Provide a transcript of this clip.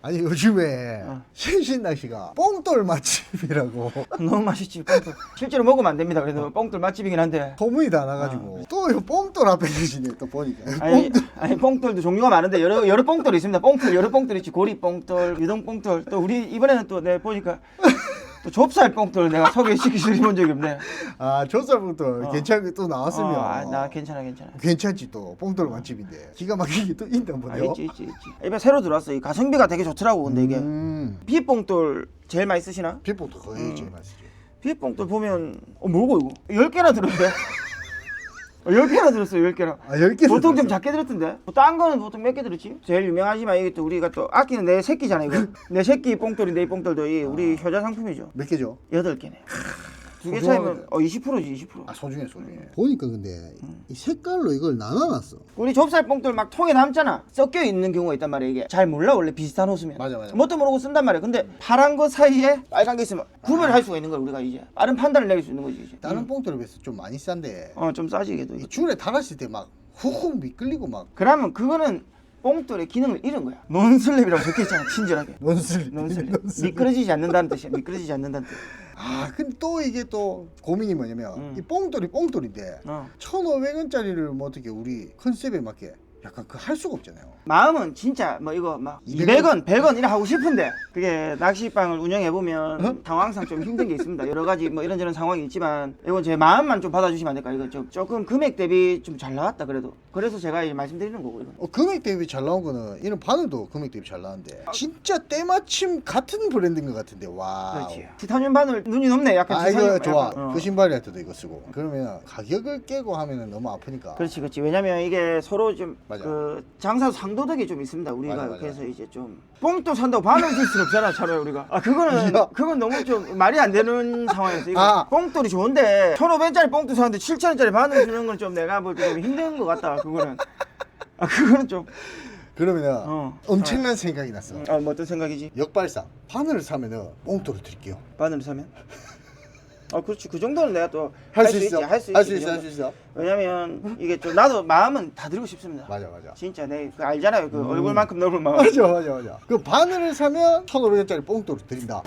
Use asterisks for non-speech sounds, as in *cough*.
아니 요즘에 어. 신신낚시가 뽕돌 맛집이라고. *laughs* 너무 맛있지 뽕돌. 실제로 먹으면 안 됩니다. 그래도 뽕돌 맛집이긴 한데. 소문이 다 나가지고. 또 이거 뽕돌 앞에 계시네 또 보니까. 어. 아니, 뽕돌. 아니 뽕돌도 종류가 많은데 여러 여러 뽕돌이 있습니다. 뽕돌 여러 뽕돌 있지. 고리 뽕돌, 유동 뽕돌. 또 우리 이번에는 또 내가 보니까 또 좁쌀 뽕돌 내가 소개시켜드린 적이 없네. 아 조사분들 어. 괜찮게 또 나왔으면 어, 아, 나 괜찮아 괜찮아. 괜찮지 또 뽕돌 맛집인데 기가 막히게 또 있나 아, 보네요 있지 있지 있지. 이번에 새로 들어왔어. 이 가성비가 되게 좋더라고 근데 이게 음, 비뽕돌 제일 많이 쓰시나? 비뽕도 거의 음. 제일 맛있지 비뽕돌 보면 어 뭐고 이거? 열 개나 들었는데? 어, 열 개나 들었어 열 개나. 아 10개 보통 좀 작게 들었던데? 뭐딴 거는 보통 몇 개 들었지? 제일 유명하지만 이게 또 우리가 또 아끼는 내 새끼잖아 이거 *laughs* 내 새끼 뽕돌인데 이 뽕돌도 이 우리 효자 상품이죠 몇 개죠? 여덟 개네 두 개. 차이면 어 20%지 20%아 소중해 소중해. 보니까 근데 이 색깔로 이걸 나눠놨어. 우리 좁쌀 뽕돌 막 통에 남잖아. 섞여 있는 경우가 있단 말이야 이게. 잘 몰라 원래 비슷한 옷이면. 맞아, 맞아. 뭣도 모르고 쓴단 말이야. 근데 파란 거 사이에 빨간 게 있으면 구별할 수가 있는 거야 우리가 이제. 빠른 판단을 내릴 수 있는 거지 이제. 다른 뽕돌에 비해서 좀 많이 싼데. 어좀 싸지 이게 또이 줄에 달았을 때 막 훅훅 미끌리고 막. 그러면 그거는 뽕돌의 기능을 잃은 거야. 논슬랩이라고 적혀 있잖아 *laughs* 친절하게. 논슬 논슬랩 미끄러지지 않는다는 뜻이야 미끄러지지 않는다는 뜻. 아 근데 또 이게 또 고민이 뭐냐면 음. 이 뽕돌이 뽕돌인데 어. 1,500원짜리를 뭐 어떻게 우리 컨셉에 맞게 약간 그 할 수가 없잖아요. 마음은 진짜 뭐 이거 막 200원? 200원, 100원 이래 하고 싶은데 그게 낚시방을 운영해 보면 어? 상황상 좀 힘든 게 있습니다. 여러 가지 뭐 이런저런 상황이 있지만 이건 제 마음만 좀 받아주시면 안 될까? 이거 좀 조금 금액 대비 좀 잘 나왔다 그래도 그래서 제가 이 말씀드리는 거고 이거. 어, 금액 대비 잘 나온 거는 이런 바늘도 금액 대비 잘 나왔는데 진짜 때마침 같은 브랜드인 것 같은데 와. 그렇지. 티타늄 바늘 눈이 높네. 약간 아 이거 티타늄 좋아. 약간, 어. 그 신발할 때도 이거 쓰고. 그러면 가격을 깨고 하면은 너무 아프니까. 그렇지, 그렇지. 왜냐면 이게 서로 좀 맞아. 그 장사 상도덕이 좀 있습니다. 우리가 맞아, 맞아. 그래서 이제 좀 뽕도 산다고 바늘 줄 수는 없잖아, 차라리 우리가. 아 그거는 *laughs* 야. 그건 너무 좀 말이 안 되는 상황이었어. 이거 아. 뽕돌이 좋은데 1,500원짜리 뽕도 사는데 7,000원짜리 바늘 주는 건 좀 내가 볼 때 좀 힘든 것 같다. 그거는. 아 그거는 좀. 그러면은 어. 엄청난 생각이 났어. 어, 뭐 어떤 생각이지? 역발상 바늘을 사면은 뽕돌을 드릴게요. 바늘 사면? 아 그렇지. 그 정도는 내가 또할할수수 있어. 할 수 있지. 할수그 있어. 할 수 있어. 왜냐면 이게 좀 나도 마음은 다 드리고 싶습니다. 맞아 맞아. 진짜 내 그 알잖아요. 그 음. 얼굴만큼 넓은 마음. *laughs* 맞아 맞아 맞아. 그 바늘을 사면 1,500원짜리 뽕돌을 드린다.